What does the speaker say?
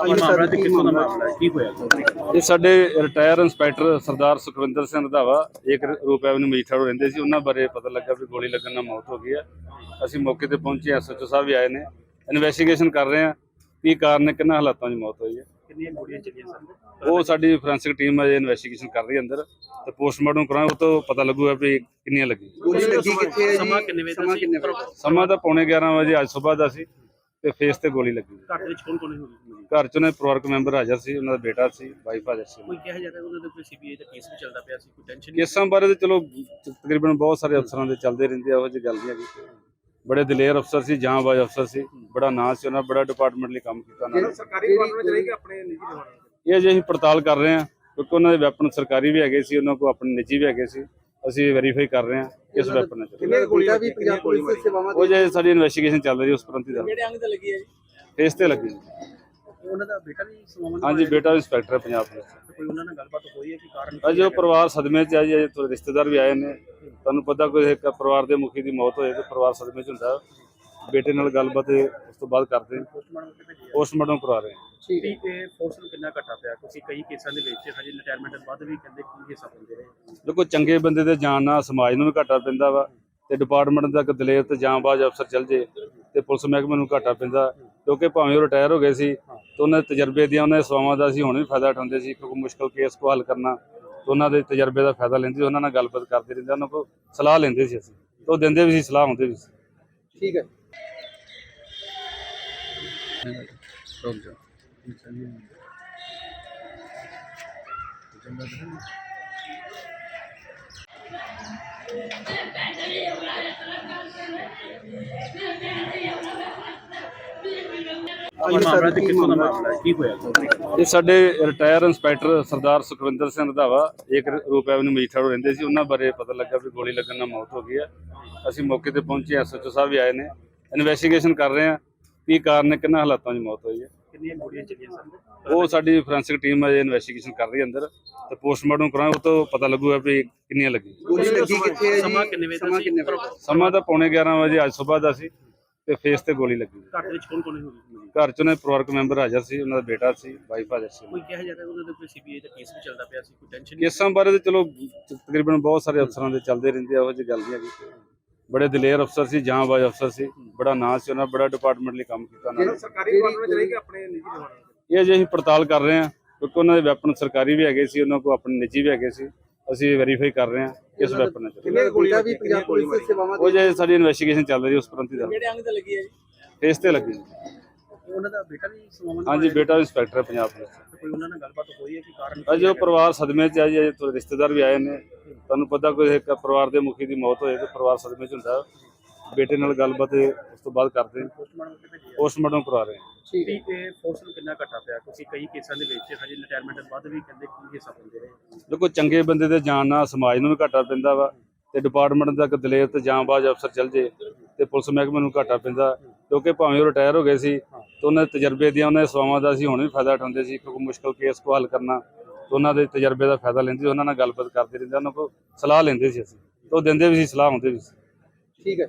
ਕੀ ਮਾਮਲਾ ਤੇ ਕਿੱਥੋਂ ਦਾ ਮਾਮਲਾ? ਹੈ ਕੀ ਹੋਇਆ? ਇਹ ਸਾਡੇ ਰਿਟਾਇਰ ਇੰਸਪੈਕਟਰ ਸਰਦਾਰ ਸੁਖਵਿੰਦਰ ਸਿੰਘ ਰੰਧਾਵਾ ਇੱਕ ਰੂਪ ਐਵਨਿਊ ਮੀਠਾ ਰੋਡ ਰਹਿੰਦੇ ਸੀ ਉਹਨਾਂ ਬਾਰੇ ਪਤਾ ਲੱਗਾ ਵੀ ਗੋਲੀ ਲੱਗਣ ਨਾਲ ਮੌਤ ਹੋ ਗਈ ਆ। ਅਸੀਂ ਮੌਕੇ ਤੇ ਪਹੁੰਚੇ ਐਸਐਚਓ ਸਾਹਿਬ ਵੀ ਆਏ ਨੇ। ਇਨਵੈਸਟੀਗੇਸ਼ਨ ਕਰ ਰਹੇ ਆ ਕੀ ਕਾਰਨ ਹੈ ਕਿੰਨਾ ਹਾਲਾਤਾਂ 'ਚ ਮੌਤ ਹੋਈ ਹੈ। ਕਿੰਨੀਆਂ ਗੋਲੀਆਂ ਚੱਲੀਆਂ ਸਨ ਉਹ ਸਾਡੀ ਫੋਰੈਂਸਿਕ ਟੀਮ ਅਜੇ ਇਨਵੈਸਟੀਗੇਸ਼ਨ ਕਰ ਰਹੀ ਹੈ ਅੰਦਰ। ਤੇ ਪੋਸਟਮਾਰਟਮ ਕਰਾਂਗੇ ਉਹ ਤੋਂ ਪਤਾ ਲੱਗੂਗਾ ਵੀ ਕਿੰਨੀਆਂ ਗੋਲੀ ਲੱਗੀ ਕਿੱਥੇ ਹੈ ਜੀ? ਸਮਾਂ ਕਿੰਨੇ ਵਜੇ ਦਾ ਸਮਾਂ ਸੀ? ਕਿੰਨੇ ਵਜੇ ਸਮਾਂ ਤਾਂ ਪੌਣੇ 11 ਵਜੇ ਅੱਜ ਸਵੇਰ ਦਾ ਸੀ ਤੇ ਫੇਸ ਤੇ ਗੋਲੀ ਲੱਗੀ। ਘਰ ਦੇ ਵਿੱਚ ਕੌਣ ਕੌਣ ਹੋਈ ਘਰ 'ਚ ਉਹਨਾਂ ਪਰਿਵਾਰਕ ਮੈਂਬਰ ਹਾਜ਼ਰ ਸੀ ਉਹਨਾਂ ਦਾ ਬੇਟਾ ਸੀ ਵਾਈਫ ਹਾਜ਼ਰ ਸੀ। ਕੋਈ ਕਿਹਾ ਜਾ ਰਿਹਾ ਉਹਨਾਂ ਦਾ ਕੋਈ ਸੀਬੀਆਈ ਦਾ ਕੇਸ ਵੀ ਚੱਲਦਾ ਪਿਆ ਸੀ ਕੋਈ ਟੈਨਸ਼ਨ ਕੇਸਾਂ ਬਾਰੇ ਤਾਂ ਚਲੋ ਤਕਰੀਬਨ ਬਹੁਤ ਸਾਰੇ ਅਫਸਰਾਂ ਦੇ ਚੱਲਦੇ ਰਹਿੰਦੇ ਆ ਉਹ ਜਿਹੀ ਗੱਲ ਨਹੀਂ ਹੈਗੀ। ਬੜੇ ਦਲੇਰ ਅਫਸਰ ਸੀ ਜਾਂਬਾਜ਼ ਅਫਸਰ ਸੀ ਬੜਾ ਨਾਂ ਸੀ ਉਹਨਾਂ ਬੜਾ ਡਿਪਾਰਟਮੈਂਟ ਲਈ ਕੰਮ ਕੀਤਾ ਉਹਨਾਂ ਨੇ। ਸਰਕਾਰੀ ਡਿਪਾਰਟਮੈਂਟ ਚ ਰਹੇਗੀ ਆਪਣੇ ਨਿੱਜੀ ਇਹ ਅਜੇ ਅਸੀਂ ਪੜਤਾਲ ਕਰ ਰਹੇ ਹਾਂ ਕਿਉਂਕਿ ਉਹਨਾਂ ਦੇ ਵੈਪਨ ਸਰਕਾਰੀ ਵੀ ਹੈਗੇ ਸੀ ਉਹਨਾਂ ਕੋਲ ਆਪਣੇ ਨਿੱਜੀ ਵੀ ਹੈਗੇ ਸੀ ਅਸੀਂ ਵੈਰੀਫਾਈ ਕਰ ਰਹੇ ਹਾਂ ਕਿਸ ਵੈਪਨ ਨਾਲ ਕਿੰਨੇ ਗੋਲੀਆਂ ਵੀ ਪੰਜਾਬ ਪੁਲਿਸ ਦੀ ਸੇਵਾਵਾਂ ਉਹ ਜੇ ਸਾਡੀ ਇਨਵੈਸਟੀਗੇਸ਼ਨ ਚੱਲ ਰਹੀ ਹੈ ਉਸ ਪ੍ਰੰਤੀ ਦਾ। ਕਿਹੜੇ ਅੰਗ ਤੇ ਲੱਗੀ ਹੈ ਜੀ? ਫੇਸ ਤੇ ਲੱਗੀ ਜੀ। ਉਹਨਾਂ ਦਾ ਬੇਟਾ ਵੀ ਸਮਾਨ ਹਾਂਜੀ ਬੇਟਾ ਇੰਸਪੈਕਟਰ ਹੈ ਪੰਜਾਬ ਪੁਲਿਸ ਦਾ। ਕੋਈ ਉਹਨਾਂ ਨਾਲ ਗੱਲਬਾਤ ਹੋਈ ਹੈ ਕਿ ਕਾਰਨ ਅਜੇ ਉਹ ਪਰਿਵਾਰ ਸਦਮੇ 'ਚ ਆ ਜੀ ਅਜੇ ਥੋੜੇ ਰਿਸ਼ਤੇਦਾਰ ਵੀ ਆਏ ਨੇ। ਤੁਹਾਨੂੰ ਪਤਾ ਕੋਈ ਇੱਕ ਪਰਿਵਾਰ ਦੇ ਮੁਖੀ ਦੀ ਮੌਤ ਹੋਏ ਤੇ ਪਰਿਵਾਰ ਸਦਮੇ 'ਚ ਹੁੰਦਾ। ਬੇਟੇ ਨਾਲ ਗੱਲਬਾਤ ਉਸ ਤੋਂ ਬਾਅਦ ਕਰਦੇ ਹਾਂ। ਪੋਸਟਮਾਰਟਮ ਤੇ ਭੇਜਿਆ ਪੋਸਟਮਾਰਟਮ ਕਰਾ ਰਹੇ ਹਾਂ। ਠੀਕ ਠੀਕ ਤੇ ਫੋਰਸ ਨੂੰ ਕਿੰਨਾ ਘਟਾ ਪਿਆ? ਕਿਉਂਕਿ ਕਈ ਕੇਸਾਂ ਦੇ ਵਿੱਚ ਹਜੇ ਰਿਟਾਇਰਮੈਂਟ ਤੋਂ ਬਾਅਦ ਵੀ ਕਹਿੰਦੇ ਕੀ ਹਿੱਸਾ ਪਾਉਂਦੇ ਰਹੇ ਦੇਖੋ ਚੰਗੇ ਬੰਦੇ ਦੇ ਜਾਣ ਨਾਲ ਸਮਾਜ ਨੂੰ ਵੀ ਘਾਟਾ ਪੈਂਦਾ ਵਾ ਤੇ ਡਿਪਾਰਟਮੈਂਟ ਦਾ ਇੱਕ ਦਲੇਰ ਤੇ ਜਾਂਬਾਜ਼ ਅਫਸਰ ਚੱਲ ਜੇ ਤੇ ਪੁਲਿਸ ਮਹਿਕਮੇ ਨੂੰ ਘਾਟਾ ਪੈਂਦਾ ਕਿਉਂਕਿ ਭਾਵੇਂ ਉਹ ਰਿਟਾਇਰ ਹੋ ਗਏ ਸੀ ਤੇ ਉਹਨਾਂ ਦੇ ਤਜਰਬੇ ਦੀਆਂ ਉਹਨਾਂ ਦੇ ਸੇਵਾਵਾਂ ਦਾ ਅਸੀਂ ਹੁਣ ਵੀ ਫਾਇਦਾ ਉਠਾਉਂਦੇ ਸੀ ਕਿਉਂਕਿ ਮੁਸ਼ਕਲ ਕੇਸ ਕੋ ਹੱਲ ਕਰਨਾ ਤੇ ਉਹਨਾਂ ਦੇ ਤਜਰਬੇ ਦਾ ਫਾਇਦਾ ਲੈਂਦੇ ਸੀ, ਉਹਨਾਂ ਨਾਲ ਗੱਲਬਾਤ ਕਰਦੇ ਰਹਿੰਦੇ ਉਹਨਾਂ ਕੋਲ ਸਲਾਹ ਲੈਂਦੇ ਸੀ ਅਸੀਂ ਤੇ ਉਹ ਦਿੰਦੇ ਵੀ ਸੀ ਸਲਾਹ ਹੁੰਦੇ ਵੀ ਸੀ। ਠੀਕ ਹੈ। ਕੀ ਮਾਮਲਾ ਤੇ ਕਿੱਥੋਂ ਦਾ ਮਾਮਲਾ ਹੈ? ਕੀ ਹੋਇਆ ਇਹ ਸਾਡੇ ਰਿਟਾਇਰ ਇੰਸਪੈਕਟਰ ਸਰਦਾਰ ਸੁਖਵਿੰਦਰ ਸਿੰਘ ਰੰਧਾਵਾ ਇੱਕ ਰੂਪ ਐਵਨਿਊ ਮੀਠਾ ਰੋਡ ਰਹਿੰਦੇ ਸੀ ਉਹਨਾਂ ਬਾਰੇ ਪਤਾ ਲੱਗਾ ਵੀ ਗੋਲੀ ਲੱਗਣ ਨਾਲ ਮੌਤ ਹੋ ਗਈ ਆ ਅਸੀਂ ਮੌਕੇ ਤੇ ਪਹੁੰਚੇ ਐਸਐਚਓ ਸਾਹਿਬ ਵੀ ਆਏ ਨੇ ਇਨਵੈਸਟੀਗੇਸ਼ਨ ਕਰ ਰਹੇ ਆ ਕੀ ਕਾਰਨ ਹੈ ਕਿੰਨਾ ਹਾਲਾਤਾਂ 'ਚ ਮੌਤ ਹੋਈ ਹੈ। ਕਿੰਨੀਆਂ ਗੋਲੀਆਂ ਚੱਲੀਆਂ ਸਨ ਉਹ ਸਾਡੀ ਫੋਰੈਂਸਿਕ ਟੀਮ ਅਜੇ ਇਨਵੈਸਟੀਗੇਸ਼ਨ ਕਰ ਰਹੀ ਹੈ ਅੰਦਰ ਤੇ ਪੋਸਟਮਾਰਟਮ ਕਰਾਂਗੇ ਉਹ ਤੋਂ ਪਤਾ ਲੱਗੂਗਾ ਵੀ ਕਿੰਨੀਆਂ ਲੱਗੀਆਂ। ਗੋਲੀ ਲੱਗੀ ਕਿੱਥੇ ਹੈ ਜੀ? ਸਮਾਂ ਕਿੰਨੇ ਵਜੇ ਦਾ ਸਮਾਂ ਸੀ? ਕਿੰਨੇ ਵਜੇ? ਸਮਾਂ ਤਾਂ ਪੌਣੇ 11 ਵਜੇ ਅੱਜ ਸਵੇਰ ਦਾ ਸੀ। ਤੇ ਫੇਸ ਤੇ ਗੋਲੀ ਲੱਗੀ ਘਰ ਦੇ ਵਿੱਚ ਕੌਣ ਕੌਣ ਹੋਈ ਘਰ 'ਚ ਉਹਨਾਂ ਦੇ ਪਰਿਵਾਰਕ ਮੈਂਬਰ ਹਾਜ਼ਰ ਸੀ ਉਹਨਾਂ ਦਾ ਬੇਟਾ ਸੀ ਵਾਈਫ ਹਾਜ਼ਰ ਸੀ। ਕੋਈ ਕਿਹਾ ਜਾ ਰਿਹਾ ਉਹਨਾਂ ਦਾ ਕੋਈ ਸੀਬੀਆਈ ਦਾ ਕੇਸ ਵੀ ਚੱਲਦਾ ਪਿਆ ਸੀ ਕੋਈ ਟੈਨਸ਼ਨ ਕੇਸਾਂ ਬਾਰੇ ਤਾਂ ਚਲੋ ਤਕਰੀਬਨ ਬਹੁਤ ਸਾਰੇ ਅਫਸਰਾਂ ਦੇ ਚੱਲਦੇ ਰਹਿੰਦੇ ਆ ਉਹ ਜਿਹੀ ਗੱਲ ਨਹੀਂ ਹੈਗੀ। ਬੜੇ ਦਲੇਰ ਅਫਸਰ ਸੀ ਜਾਂਬਾਜ਼ ਅਫਸਰ ਸੀ ਬੜਾ ਨਾਂ ਸੀ ਉਹਨਾਂ ਬੜਾ ਡਿਪਾਰਟਮੈਂਟ ਲਈ ਕੰਮ ਕੀਤਾ ਉਹਨਾਂ ਨੇ। ਸਰਕਾਰੀ ਡਿਪਾਰਟਮੈਂਟ ਚ ਰਹੇਗੀ ਆਪਣੇ ਨਿੱਜੀ ਇਹ ਅਜੇ ਅਸੀਂ ਪੜਤਾਲ ਕਰ ਰਹੇ ਹਾਂ ਕਿਉਂਕਿ ਉਹਨਾਂ ਦੇ ਵੈਪਨ ਸਰਕਾਰੀ ਵੀ ਹੈਗੇ ਸੀ ਉਹਨਾਂ ਕੋਲ ਆਪਣੇ ਨਿੱਜੀ ਵੀ ਹੈਗੇ ਸੀ। ਅਸੀਂ ਵੈਰੀਫਾਈ ਕਰ ਰਹੇ ਹਾਂ ਕਿਸ ਵੈਪਨ ਨਾਲ। ਚੱਲੀ। ਕਿੰਨੇ ਗੋਲੀਆਂ ਵੀ ਪੰਜਾਬ ਪੁਲਿਸ ਦੀ ਸੇਵਾਵਾਂ ਉਹ ਜੇ ਸਾਡੀ ਇਨਵੈਸਟੀਗੇਸ਼ਨ ਚੱਲ ਰਹੀ ਹੈ ਉਸ ਪ੍ਰੰਤੀ ਦਾ। ਕਿਹੜੇ ਅੰਗ ਤੇ ਲੱਗੀ ਹੈ ਜੀ? ਫੇਸ ਤੇ ਲੱਗੀ ਜੀ। ਉਹਨਾਂ ਦਾ ਬੇਟਾ ਵੀ ਸਮਾਨ ਹਾਂਜੀ ਬੇਟਾ ਇੰਸਪੈਕਟਰ ਹੈ ਪੰਜਾਬ ਪੁਲਿਸ ਦਾ। ਕੋਈ ਉਹਨਾਂ ਨਾਲ ਗੱਲਬਾਤ ਹੋਈ ਹੈ ਕਿ ਕਾਰਨ ਅਜੇ ਉਹ ਪਰਿਵਾਰ ਸਦਮੇ 'ਚ ਆ ਜੀ ਅਜੇ ਥੋੜੇ ਰਿਸ਼ਤੇਦਾਰ ਵੀ ਆਏ ਨੇ। ਤੁਹਾਨੂੰ ਪਤਾ ਕੋਈ ਇੱਕ ਪਰਿਵਾਰ ਦੇ ਮੁਖੀ ਦੀ ਮੌਤ ਹੋਏ ਤੇ ਪਰਿਵਾਰ ਸਦਮੇ 'ਚ ਹੁੰਦਾ। ਬੇਟੇ ਨਾਲ ਗੱਲਬਾਤ ਉਸ ਤੋਂ ਬਾਅਦ ਕਰਦੇ ਹਾਂ। ਪੋਸਟਮਾਰਟਮ ਕਰਾ ਰਹੇ ਹਾਂ। ਠੀਕ ਹੈ। ਠੀਕ ਤੇ ਫੋਰਸ ਨੂੰ ਕਿੰਨਾ ਘਟਾ ਪਿਆ? ਕਿਉਂਕਿ ਕਈ ਕੇਸਾਂ ਦੇ ਵਿੱਚ ਹਜੇ ਰਿਟਾਇਰਮੈਂਟ ਤੋਂ ਬਾਅਦ ਵੀ ਕਹਿੰਦੇ ਕੀ ਹਿੱਸਾ ਪਾਉਂਦੇ ਰਹੇ। ਦੇਖੋ ਚੰਗੇ ਬੰਦੇ ਦੇ ਜਾਣ ਨਾਲ ਸਮਾਜ ਨੂੰ ਵੀ ਘਾਟਾ ਪੈਂਦਾ ਵਾ ਤੇ ਡਿਪਾਰਟਮੈਂਟ ਦਾ ਇੱਕ ਦਲੇਰ ਤੇ ਜਾਂਬਾਜ਼ ਅਫਸਰ ਚੱਲ ਜੇ ਤੇ ਪੁਲਿਸ ਮਹਿਕਮੇ ਨੂੰ ਘਾਟਾ ਪੈਂਦਾ। ਕਿਉਂਕਿ ਭਾਵੇਂ ਉਹ ਰਿਟਾਇਰ ਹੋ ਗਏ ਸੀ ਤੇ ਉਹਨਾਂ ਦੇ ਤਜਰਬੇ ਦੀਆਂ ਉਹਨਾਂ ਦੇ ਸੇਵਾਵਾਂ ਦਾ ਅਸੀਂ ਹੁਣ ਵੀ ਫਾਇਦਾ ਉਠਾਉਂਦੇ ਸੀ ਕਿਉਂਕਿ ਮੁਸ਼ਕਲ ਕੇਸ ਕੋ ਹੱਲ ਕਰਨਾ ਤੇ ਉਹਨਾਂ ਦੇ ਤਜਰਬੇ ਦਾ ਫਾਇਦਾ ਲੈਂਦੇ ਸੀ, ਉਹਨਾਂ ਨਾਲ ਗੱਲਬਾਤ ਕਰਦੇ ਰਹਿੰਦੇ ਉਹਨਾਂ ਕੋਲ ਸਲਾਹ ਲੈਂਦੇ ਸੀ ਅਸੀਂ। ਤੇ ਉਹ ਦਿੰਦੇ ਵੀ ਸੀ ਸਲਾਹ ਹੁੰਦੇ ਵੀ ਸੀ। ਠੀਕ ਹੈ।